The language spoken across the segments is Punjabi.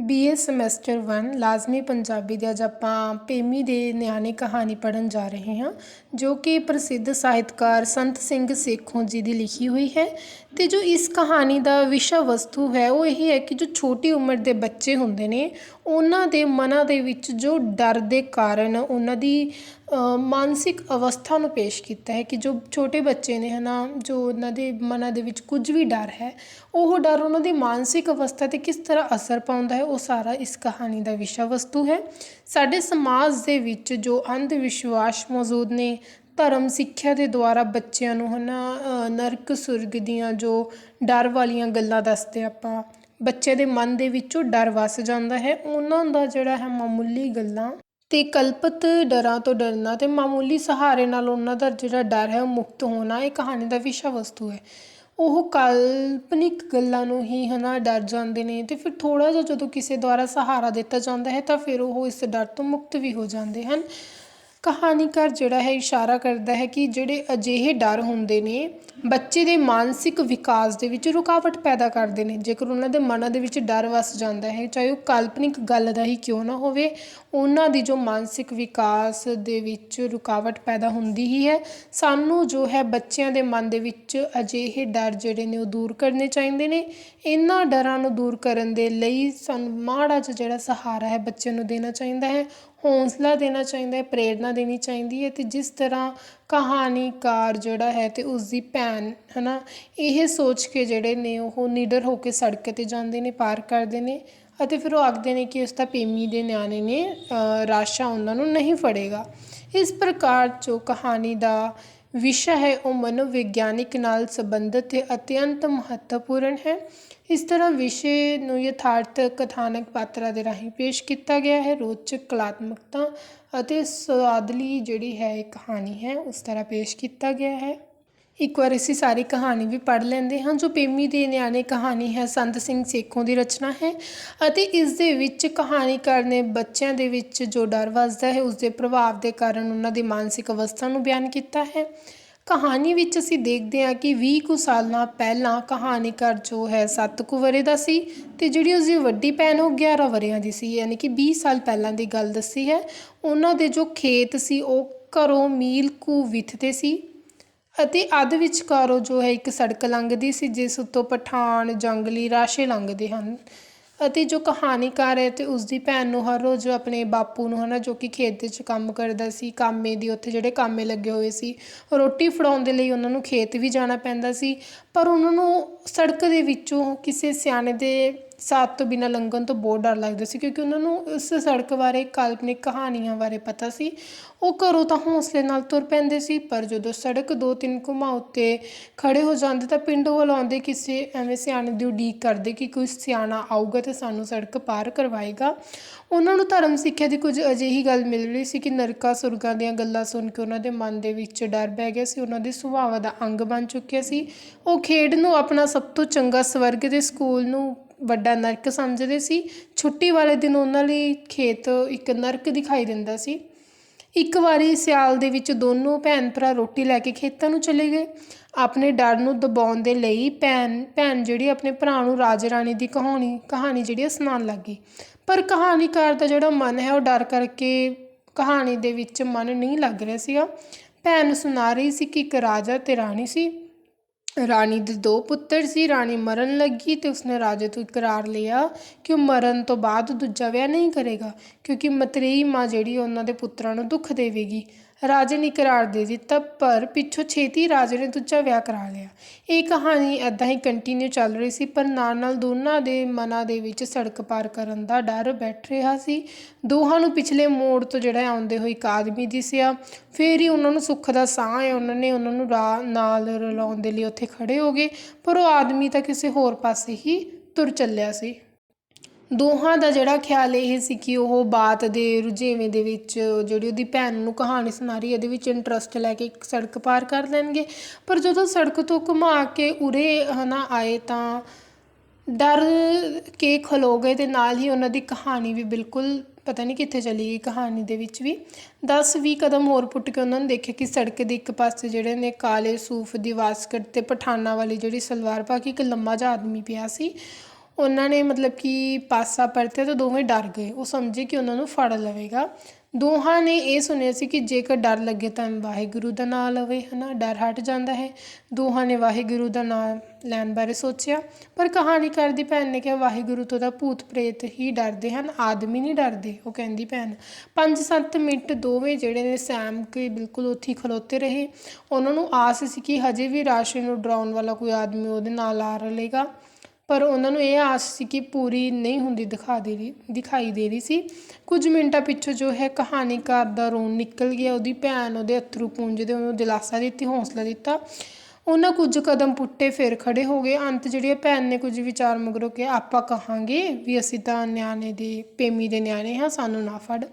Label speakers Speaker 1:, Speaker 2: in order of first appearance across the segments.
Speaker 1: ਬੀਏ ਸਮੈਸਟਰ 1 ਲਾਜ਼ਮੀ ਪੰਜਾਬੀ ਦੇ ਅੱਜ ਆਪਾਂ ਪੇਮੀ ਦੇ ਨਿਆਣੇ ਕਹਾਣੀ ਪੜ੍ਹਨ ਜਾ ਰਹੇ ਹਾਂ, ਜੋ ਕਿ ਪ੍ਰਸਿੱਧ ਸਾਹਿਤਕਾਰ ਸੰਤ ਸਿੰਘ ਸੇਖੋਂ ਜੀ ਦੀ ਲਿਖੀ ਹੋਈ ਹੈ। ਅਤੇ ਜੋ ਇਸ ਕਹਾਣੀ ਦਾ ਵਿਸ਼ਾ ਵਸਤੂ ਹੈ, ਉਹ ਇਹ ਹੈ ਕਿ ਜੋ ਛੋਟੀ ਉਮਰ ਦੇ ਬੱਚੇ ਹੁੰਦੇ ਨੇ, ਉਹਨਾਂ ਦੇ ਮਨਾਂ ਦੇ ਵਿੱਚ ਜੋ ਡਰ ਦੇ ਕਾਰਨ ਉਹਨਾਂ ਦੀ ਮਾਨਸਿਕ ਅਵਸਥਾ ਨੂੰ ਪੇਸ਼ ਕੀਤਾ ਹੈ ਕਿ ਜੋ ਛੋਟੇ ਬੱਚੇ ਨੇ ਹੈ ਨਾ ਜੋ ਉਹਨਾਂ ਦੇ ਮਨਾਂ ਦੇ ਵਿੱਚ ਕੁਝ ਵੀ ਡਰ ਹੈ, ਉਹ ਡਰ ਉਹਨਾਂ ਦੀ ਮਾਨਸਿਕ ਅਵਸਥਾ 'ਤੇ ਕਿਸ ਤਰ੍ਹਾਂ ਅਸਰ ਪਾਉਂਦਾ ਹੈ, ਉਹ ਸਾਰਾ ਇਸ ਕਹਾਣੀ ਦਾ ਵਿਸ਼ਾ ਵਸਤੂ ਹੈ। ਸਾਡੇ ਸਮਾਜ ਦੇ ਵਿੱਚ ਜੋ ਅੰਧ ਵਿਸ਼ਵਾਸ ਮੌਜੂਦ ਨੇ, ਧਰਮ ਸਿੱਖਿਆ ਦੇ ਦੁਆਰਾ ਬੱਚਿਆਂ ਨੂੰ ਹੈ ਨਾ ਨਰਕ ਸੁਰਗ ਦੀਆਂ ਜੋ ਡਰ ਵਾਲੀਆਂ ਗੱਲਾਂ ਦੱਸਦੇ ਆਪਾਂ, ਬੱਚੇ ਦੇ ਮਨ ਦੇ ਵਿੱਚੋਂ ਡਰ ਵਸ ਜਾਂਦਾ ਹੈ, ਉਹਨਾਂ ਦਾ ਜਿਹੜਾ ਹੈ ਮਾਮੂਲੀ ਗੱਲਾਂ ਅਤੇ ਕਲਪਤ ਡਰਾਂ ਤੋਂ ਡਰਨਾ ਅਤੇ ਮਾਮੂਲੀ ਸਹਾਰੇ ਨਾਲ ਉਹਨਾਂ ਦਾ ਜਿਹੜਾ ਡਰ ਹੈ ਉਹ ਮੁਕਤ ਹੋਣਾ ਇਹ ਕਹਾਣੀ ਦਾ ਵਿਸ਼ਾ ਵਸਤੂ ਹੈ। ਉਹ ਕਾਲਪਨਿਕ ਗੱਲਾਂ ਨੂੰ ਹੀ ਹੈ ਨਾ ਡਰ ਜਾਂਦੇ ਨੇ ਅਤੇ ਫਿਰ ਥੋੜ੍ਹਾ ਜਿਹਾ ਜਦੋਂ ਕਿਸੇ ਦੁਆਰਾ ਸਹਾਰਾ ਦਿੱਤਾ ਜਾਂਦਾ ਹੈ ਤਾਂ ਫਿਰ ਉਹ ਇਸ ਡਰ ਤੋਂ ਮੁਕਤ ਵੀ ਹੋ ਜਾਂਦੇ ਹਨ। ਕਹਾਣੀਕਾਰ ਜਿਹੜਾ ਹੈ ਇਸ਼ਾਰਾ ਕਰਦਾ ਹੈ ਕਿ ਜਿਹੜੇ ਅਜਿਹੇ ਡਰ ਹੁੰਦੇ ਨੇ ਬੱਚੇ ਦੇ ਮਾਨਸਿਕ ਵਿਕਾਸ ਦੇ ਵਿੱਚ ਰੁਕਾਵਟ ਪੈਦਾ ਕਰਦੇ ਨੇ। ਜੇਕਰ ਉਹਨਾਂ ਦੇ ਮਨਾਂ ਦੇ ਵਿੱਚ ਡਰ ਵਸ ਜਾਂਦਾ ਹੈ, ਚਾਹੇ ਉਹ ਕਾਲਪਨਿਕ ਗੱਲ ਦਾ ਹੀ ਕਿਉਂ ਨਾ ਹੋਵੇ, ਉਹਨਾਂ ਦੀ ਜੋ ਮਾਨਸਿਕ ਵਿਕਾਸ ਦੇ ਵਿੱਚ ਰੁਕਾਵਟ ਪੈਦਾ ਹੁੰਦੀ ਹੀ ਹੈ। ਸਾਨੂੰ ਜੋ ਹੈ ਬੱਚਿਆਂ ਦੇ ਮਨ ਦੇ ਵਿੱਚ ਅਜਿਹੇ ਡਰ ਜਿਹੜੇ ਨੇ, ਉਹ ਦੂਰ ਕਰਨੇ ਚਾਹੀਦੇ ਨੇ। ਇਹਨਾਂ ਡਰਾਂ ਨੂੰ ਦੂਰ ਕਰਨ ਦੇ ਲਈ ਸਾਨੂੰ ਮਾੜਾ ਜਿਹਾ ਜਿਹੜਾ ਸਹਾਰਾ ਹੈ ਬੱਚੇ ਨੂੰ ਦੇਣਾ ਚਾਹੀਦਾ ਹੈ, ਹੌਂਸਲਾ ਦੇਣਾ ਚਾਹੀਦਾ ਹੈ ਪ੍ਰੇਰਨਾ ਦੇਣੀ ਚਾਹੀਦੀ ਹੈ ਅਤੇ ਜਿਸ ਤਰ੍ਹਾਂ ਕਹਾਣੀਕਾਰ ਜਿਹੜਾ ਹੈ ਅਤੇ ਉਸਦੀ ਭੈਣ ਹੈ ਨਾ ਇਹ ਸੋਚ ਕੇ ਜਿਹੜੇ ਨੇ ਉਹ ਨਿਡਰ ਹੋ ਕੇ ਸੜਕ 'ਤੇ ਜਾਂਦੇ ਨੇ, ਪਾਰ ਕਰਦੇ ਨੇ ਅਤੇ ਫਿਰ ਉਹ ਆਖਦੇ ਨੇ ਕਿ ਉਸ ਦਾ ਪ੍ਰੇਮੀ ਦੇ ਨਿਆਣੇ ਨੇ ਰਾਸ਼ਾ ਉਹਨਾਂ ਨੂੰ ਨਹੀਂ ਫੜੇਗਾ। ਇਸ ਪ੍ਰਕਾਰ ਜੋ ਕਹਾਣੀ ਦਾ ਵਿਸ਼ਾ ਹੈ, ਉਹ ਮਨੋਵਿਗਿਆਨਿਕ ਨਾਲ ਸੰਬੰਧਿਤ ਅਤੇ ਅਤਿਅੰਤ ਮਹੱਤਵਪੂਰਨ ਹੈ। ਇਸ ਤਰ੍ਹਾਂ ਵਿਸ਼ੇ ਨੂੰ ਯਥਾਰਥ ਕਥਾਨਕ ਪਾਤਰਾਂ ਦੇ ਰਾਹੀਂ ਪੇਸ਼ ਕੀਤਾ ਗਿਆ ਹੈ। ਰੋਚਕ, ਕਲਾਤਮਕਤਾ ਅਤੇ ਸੁਆਦਲੀ ਜਿਹੜੀ ਹੈ ਇਹ ਕਹਾਣੀ ਹੈ, ਉਸ ਤਰ੍ਹਾਂ ਪੇਸ਼ ਕੀਤਾ ਗਿਆ ਹੈ। ਇੱਕ ਵਾਰ ਅਸੀਂ ਸਾਰੀ ਕਹਾਣੀ ਵੀ ਪੜ੍ਹ ਲੈਂਦੇ ਹਾਂ, ਜੋ ਪੇਮੀ ਦੇ ਨਿਆਣੇ ਕਹਾਣੀ ਹੈ, ਸੰਤ ਸਿੰਘ ਸੇਖੋਂ ਦੀ ਰਚਨਾ ਹੈ ਅਤੇ ਇਸ ਦੇ ਵਿੱਚ ਕਹਾਣੀਕਾਰ ਨੇ ਬੱਚਿਆਂ ਦੇ ਵਿੱਚ ਜੋ ਡਰ ਵੱਸਦਾ ਹੈ ਉਸ ਦੇ ਪ੍ਰਭਾਵ ਦੇ ਕਾਰਨ ਉਹਨਾਂ ਦੀ ਮਾਨਸਿਕ ਅਵਸਥਾ ਨੂੰ ਬਿਆਨ ਕੀਤਾ ਹੈ। ਕਹਾਣੀ ਵਿੱਚ ਅਸੀਂ ਦੇਖਦੇ ਹਾਂ ਕਿ 20 ਕੁ ਸਾਲਾਂ ਪਹਿਲਾਂ ਕਹਾਣੀਕਾਰ ਜੋ ਹੈ 7 ਕੁ ਵਰੇ ਦਾ ਸੀ ਤੇ ਜਿਹੜੀ ਉਸਦੀ ਵੱਡੀ ਭੈਣ ਉਹ 11 ਵਰਿਆਂ ਦੀ ਸੀ, ਯਾਨੀ ਕਿ 20 ਸਾਲ ਪਹਿਲਾਂ ਦੀ ਗੱਲ ਦੱਸੀ ਹੈ। ਉਹਨਾਂ ਦੇ ਜੋ ਖੇਤ ਸੀ, ਉਹ ਘਰੋਂ ਮੀਲ ਕੁ ਵਿਥ ਸੀ ਅਤੇ ਅੱਧ ਵਿਚਕਾਰੋਂ ਜੋ ਹੈ ਇੱਕ ਸੜਕ ਲੰਘਦੀ ਸੀ, ਜਿਸ ਉੱਤੋਂ ਪਠਾਨ, ਜੰਗਲੀ ਰਾਸ਼ੇ ਲੰਘਦੇ ਹਨ ਅਤੇ ਜੋ ਕਹਾਣੀਕਾਰ ਹੈ ਅਤੇ ਉਸਦੀ ਭੈਣ ਨੂੰ ਹਰ ਰੋਜ਼ ਆਪਣੇ ਬਾਪੂ ਨੂੰ ਹੈ ਨਾ ਜੋ ਕਿ ਖੇਤ ਦੇ ਵਿੱਚ ਕੰਮ ਕਰਦਾ ਸੀ, ਕਾਮੇ ਦੀ ਉੱਥੇ ਜਿਹੜੇ ਕਾਮੇ ਲੱਗੇ ਹੋਏ ਸੀ, ਰੋਟੀ ਫੜਾਉਣ ਦੇ ਲਈ ਉਹਨਾਂ ਨੂੰ ਖੇਤ ਵੀ ਜਾਣਾ ਪੈਂਦਾ ਸੀ, ਪਰ ਉਹਨਾਂ ਨੂੰ ਸੜਕ ਦੇ ਵਿੱਚੋਂ ਕਿਸੇ ਸਿਆਣੇ ਦੇ ਸਾਥ ਤੋਂ ਬਿਨਾਂ ਲੰਘਣ ਤੋਂ ਬਹੁਤ ਡਰ ਲੱਗਦਾ ਸੀ ਕਿਉਂਕਿ ਉਹਨਾਂ ਨੂੰ ਉਸ ਸੜਕ ਬਾਰੇ ਕਾਲਪਨਿਕ ਕਹਾਣੀਆਂ ਬਾਰੇ ਪਤਾ ਸੀ। ਉਹ ਘਰੋਂ ਤਾਂ ਹੌਸਲੇ ਨਾਲ ਤੁਰ ਪੈਂਦੇ ਸੀ, ਪਰ ਜਦੋਂ ਸੜਕ ਦੋ ਤਿੰਨ ਘੁਮਾ ਉੱਤੇ ਖੜੇ ਹੋ ਜਾਂਦੇ ਤਾਂ ਪਿੰਡ ਵੱਲ ਆਉਂਦੇ ਕਿਸੇ ਐਵੇਂ ਸਿਆਣੇ ਦੀ ਉਡੀਕ ਕਰਦੇ ਕਿ ਕੋਈ ਸਿਆਣਾ ਆਊਗਾ ਤੇ ਸਾਨੂੰ ਸੜਕ ਪਾਰ ਕਰਵਾਏਗਾ। ਉਹਨਾਂ ਨੂੰ ਧਰਮ ਸਿੱਖਿਆ ਦੀ ਕੁਝ ਅਜਿਹੀ ਗੱਲ ਮਿਲ ਰਹੀ ਸੀ ਕਿ ਨਰਕਾਂ ਸੁਰਗਾਂ ਦੀਆਂ ਗੱਲਾਂ ਸੁਣ ਕੇ ਉਹਨਾਂ ਦੇ ਮਨ ਦੇ ਵਿੱਚ ਡਰ ਬਹਿ ਗਿਆ ਸੀ, ਉਹਨਾਂ ਦੇ ਸੁਭਾਅ ਦਾ ਅੰਗ ਬਣ ਚੁੱਕਿਆ ਸੀ। ਉਹ ਖੇਡ ਨੂੰ ਆਪਣਾ ਸਭ ਤੋਂ ਚੰਗਾ ਸਵਰਗ ਦੇ ਸਕੂਲ ਨੂੰ ਵੱਡਾ ਨਰਕ ਸਮਝਦੇ ਸੀ। ਛੁੱਟੀ ਵਾਲੇ ਦਿਨ ਉਹਨਾਂ ਲਈ ਖੇਤ ਇੱਕ ਨਰਕ ਦਿਖਾਈ ਦਿੰਦਾ ਸੀ। ਇੱਕ ਵਾਰੀ ਸਿਆਲ ਦੇ ਵਿੱਚ ਦੋਨੋਂ ਭੈਣ ਭਰਾ ਰੋਟੀ ਲੈ ਕੇ ਖੇਤਾਂ ਨੂੰ ਚਲੇ ਗਏ। ਆਪਣੇ ਡਰ ਨੂੰ ਦਬਾਉਣ ਦੇ ਲਈ ਭੈਣ ਭੈਣ ਜਿਹੜੀ ਆਪਣੇ ਭਰਾ ਨੂੰ ਰਾਜ ਰਾਣੀ ਦੀ ਕਹਾਣੀ ਕਹਾਣੀ ਜਿਹੜੀ ਸੁਣਾਉਣ ਲੱਗੀ ਪਰ ਕਹਾਣੀਕਾਰ ਦਾ ਜਿਹੜਾ ਮਨ ਹੈ, ਉਹ ਡਰ ਕਰਕੇ ਕਹਾਣੀ ਦੇ ਵਿੱਚ ਮਨ ਨਹੀਂ ਲੱਗ ਰਿਹਾ ਸੀਗਾ। ਭੈਣ ਸੁਣਾ ਰਹੀ ਸੀ ਕਿ ਇੱਕ ਰਾਜਾ ਤੇ ਰਾਣੀ ਸੀ। ਰਾਣੀ ਦੇ ਦੋ ਪੁੱਤਰ ਸੀ, ਰਾਣੀ ਮਰਨ ਲੱਗੀ ਤੇ ਉਸਨੇ ਰਾਜੇ ਤੋਂ ਇਕਰਾਰ ਲਿਆ ਕਿ ਉਹ ਮਰਨ ਤੋਂ ਬਾਅਦ ਦੂਜਾ ਵਿਆਹ ਨਹੀਂ ਕਰੇਗਾ, ਕਿਉਂਕਿ ਮਤਰੇਈ ਮਾਂ ਜਿਹੜੀ ਉਹਨਾਂ ਦੇ ਪੁੱਤਰਾਂ ਨੂੰ ਦੁੱਖ ਦੇਵੇਗੀ। ਰਾਜੇ ਨੇ ਇਕਰਾਰ ਦੇ ਦਿੱਤਾ, ਪਰ ਪਿੱਛੋਂ ਛੇਤੀ ਰਾਜੇ ਨੇ ਦੂਜਾ ਵਿਆਹ ਕਰਾ ਲਿਆ। ਇਹ ਕਹਾਣੀ ਐਦਾਂ ਹੀ ਕੰਟੀਨਿਊ ਚੱਲ ਰਹੀ ਸੀ, ਪਰ ਨਾਲ ਨਾਲ ਦੋਨਾਂ ਦੇ ਮਨਾਂ ਦੇ ਵਿੱਚ ਸੜਕ ਪਾਰ ਕਰਨ ਦਾ ਡਰ ਬੈਠ ਰਿਹਾ ਸੀ। ਦੋਹਾਂ ਨੂੰ ਪਿਛਲੇ ਮੋੜ ਤੋਂ ਜਿਹੜਾ ਆਉਂਦੇ ਹੋਏ ਇੱਕ ਆਦਮੀ ਦਿਸਿਆ। ਫੇਰ ਹੀ ਉਹਨਾਂ ਨੂੰ ਸੁੱਖ ਦਾ ਸਾਹ ਹੈ ਉਹਨਾਂ ਨੇ ਉਹਨਾਂ ਨੂੰ ਨਾਲ ਰਲਾਉਣ ਦੇ ਲਈ ਉੱਥੇ ਖੜੇ ਹੋ ਗਏ, ਪਰ ਉਹ ਆਦਮੀ ਤਾਂ ਕਿਸੇ ਹੋਰ ਪਾਸੇ ਹੀ ਤੁਰ ਚੱਲਿਆ ਸੀ। ਦੋਹਾਂ ਦਾ ਜਿਹੜਾ ਖਿਆਲ ਇਹ ਸੀ ਕਿ ਉਹ ਬਾਤ ਦੇ ਰੁਝੇਵੇਂ ਦੇ ਵਿੱਚ, ਜਿਹੜੀ ਉਹਦੀ ਭੈਣ ਨੂੰ ਕਹਾਣੀ ਸੁਣਾ ਰਹੀ ਇਹਦੇ ਵਿੱਚ ਇੰਟਰਸਟ ਲੈ ਕੇ ਇੱਕ ਸੜਕ ਪਾਰ ਕਰ ਲੈਣਗੇ। ਪਰ ਜਦੋਂ ਸੜਕ ਤੋਂ ਘੁਮਾ ਕੇ ਉਰੇ ਹਨਾ ਆਏ ਤਾਂ ਡਰ ਕੇ ਖਲੋ ਗਏ ਤੇ ਨਾਲ ਹੀ ਉਹਨਾਂ ਦੀ ਕਹਾਣੀ ਵੀ ਬਿਲਕੁਲ ਪਤਾ ਨਹੀਂ ਕਿੱਥੇ ਚਲੀ ਗਈ ਕਹਾਣੀ ਦੇ ਵਿੱਚ ਵੀ। 10-20 ਕਦਮ ਹੋਰ ਪੁੱਟ ਕੇ ਉਹਨਾਂ ਨੇ ਦੇਖਿਆ ਕਿ ਸੜਕ ਦੇ ਇੱਕ ਪਾਸੇ ਜਿਹੜੇ ਨੇ ਕਾਲੇ ਸੂਫ ਦੀ ਵਾਸਕਟ ਤੇ ਪਠਾਨਾ ਵਾਲੀ ਜਿਹੜੀ ਸਲਵਾਰ ਪਾ ਕੇ ਇੱਕ ਲੰਮਾ ਜਿਹਾ ਆਦਮੀ ਪਿਆ ਸੀ। ਉਹਨਾਂ ਨੇ ਮਤਲਬ ਕਿ ਪਾਸਾ ਪਰਤਿਆ ਤਾਂ ਦੋਵੇਂ ਡਰ ਗਏ। ਉਹ ਸਮਝੇ ਕਿ ਉਹਨਾਂ ਨੂੰ ਫੜ ਲਵੇਗਾ। ਦੋਹਾਂ ਨੇ ਇਹ ਸੁਣਿਆ ਸੀ ਕਿ ਜੇਕਰ ਡਰ ਲੱਗੇ ਤਾਂ ਵਾਹਿਗੁਰੂ ਦਾ ਨਾਮ ਲਵੇ, ਹਨਾ? ਡਰ ਹਟ ਜਾਂਦਾ ਹੈ। ਦੋਹਾਂ ਨੇ ਵਾਹਿਗੁਰੂ ਦਾ ਨਾਮ ਲੈਣ ਬਾਰੇ ਸੋਚਿਆ। ਪਰ ਕਹਾਣੀਕਾਰ ਦੀ ਭੈਣ ਨੇ ਕਿਹਾ, ਵਾਹਿਗੁਰੂ ਤੋਂ ਤਾਂ ਭੂਤ ਪ੍ਰੇਤ ਹੀ ਡਰਦੇ ਹਨ, ਆਦਮੀ ਨਹੀਂ ਡਰਦੇ। ਉਹ ਕਹਿੰਦੀ ਭੈਣ 5-7 ਮਿੰਟ ਦੋਵੇਂ ਜਿਹੜੇ ਨੇ ਸੈਮ ਕੇ ਬਿਲਕੁਲ ਉੱਥੇ ਖਲੋਤੇ ਰਹੇ। ਉਹਨਾਂ ਨੂੰ ਆਸ ਸੀ ਕਿ ਹਜੇ ਵੀ ਰਾਸ਼ੀ ਨੂੰ ਡਰਾਉਣ ਵਾਲਾ ਕੋਈ ਆਦਮੀ ਉਹਦੇ ਨਾਲ ਆ ਰਲੇਗਾ। ਪਰ ਉਹਨਾਂ ਨੂੰ ਇਹ ਆਸ ਸੀ ਕਿ ਪੂਰੀ ਨਹੀਂ ਹੁੰਦੀ ਦਿਖਾ ਦੇ ਰਹੀ, ਦਿਖਾਈ ਦੇ ਰਹੀ ਸੀ। ਕੁਝ ਮਿੰਟਾਂ ਪਿੱਛੋਂ ਜੋ ਹੈ ਕਹਾਣੀਕਾਰ ਦਾ ਰੋਣ ਨਿਕਲ ਗਿਆ। ਉਹਦੀ ਭੈਣ ਉਹਦੇ ਅਥਰੂ ਪੂੰਝਦੇ ਉਹਨੂੰ ਦਿਲਾਸਾ ਦਿੱਤੀ, ਹੌਸਲਾ ਦਿੱਤਾ। ਉਹਨਾਂ ਕੁਝ ਕਦਮ ਪੁੱਟੇ, ਫਿਰ ਖੜੇ ਹੋ ਗਏ। ਅੰਤ ਜਿਹੜੀ ਹੈ ਭੈਣ ਨੇ ਕੁਝ ਵਿਚਾਰ ਮਗਰੋਂ ਕਿ ਆਪਾਂ ਕਹਾਂਗੇ ਵੀ ਅਸੀਂ ਤਾਂ ਨਿਆਣੇ ਦੇ ਪੇਮੀ ਦੇ ਨਿਆਣੇ ਹਾਂ, ਸਾਨੂੰ ਨਾ ਫੜ।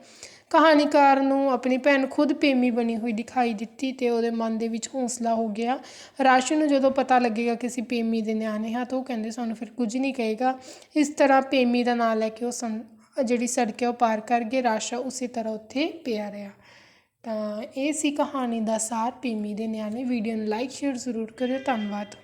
Speaker 1: ਕਹਾਣੀਕਾਰ ਨੂੰ ਆਪਣੀ ਭੈਣ ਖੁਦ ਪ੍ਰੇਮੀ ਬਣੀ ਹੋਈ ਦਿਖਾਈ ਦਿੱਤੀ ਤੇ ਉਹਦੇ ਮਨ ਦੇ ਵਿੱਚ ਹੌਸਲਾ ਹੋ ਗਿਆ। ਰਾਸ਼ੀ ਨੂੰ ਜਦੋਂ ਪਤਾ ਲੱਗੇਗਾ ਕਿ ਅਸੀਂ ਪੇਮੀ ਦੇ ਨਿਆਣੇ ਹਾਂ ਤਾਂ ਉਹ ਕਹਿੰਦੇ ਸਾਨੂੰ, ਫਿਰ ਕੁਝ ਨਹੀਂ ਕਹੇਗਾ। ਇਸ ਤਰ੍ਹਾਂ ਪ੍ਰੇਮੀ ਦਾ ਨਾਂ ਲੈ ਕੇ ਉਹ ਸੰ, ਜਿਹੜੀ ਸੜਕ ਹੈ ਉਹ ਪਾਰ ਕਰ ਗਏ। ਰਾਸ਼ਾ ਉਸੇ ਤਰ੍ਹਾਂ ਉੱਥੇ ਪਿਆ ਰਿਹਾ। ਤਾਂ ਇਹ ਸੀ ਕਹਾਣੀ ਦਾ ਸਾਰ ਪ੍ਰੇਮੀ ਦੇ ਨਿਆਣੇ। ਵੀਡੀਓ ਨੂੰ ਲਾਈਕ, ਸ਼ੇਅਰ ਜ਼ਰੂਰ ਕਰਿਓ। ਧੰਨਵਾਦ।